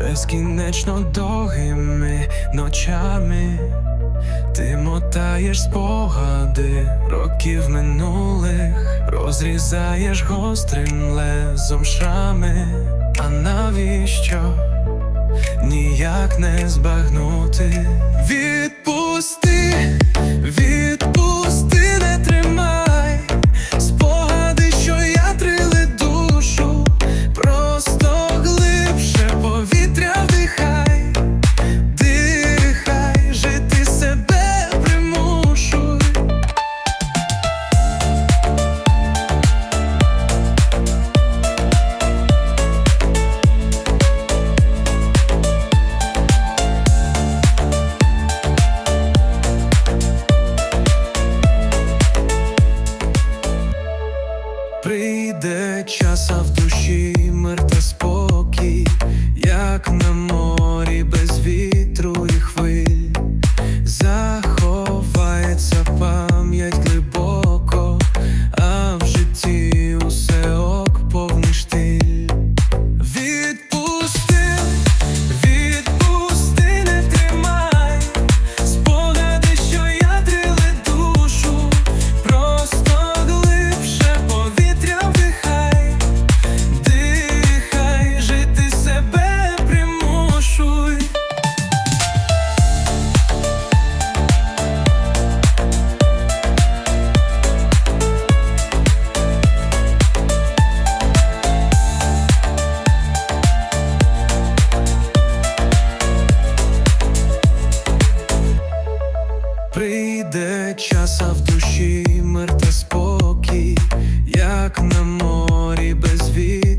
безкінечно довгими ночами. Ти мотаєш спогади років минулих, розрізаєш гострим лезом шрами. А навіщо ніяк не збагнути? Відпусти, Прийде час, а в душі мир та спокій, як на Часа в душі, мир та спокій, як на морі без вітру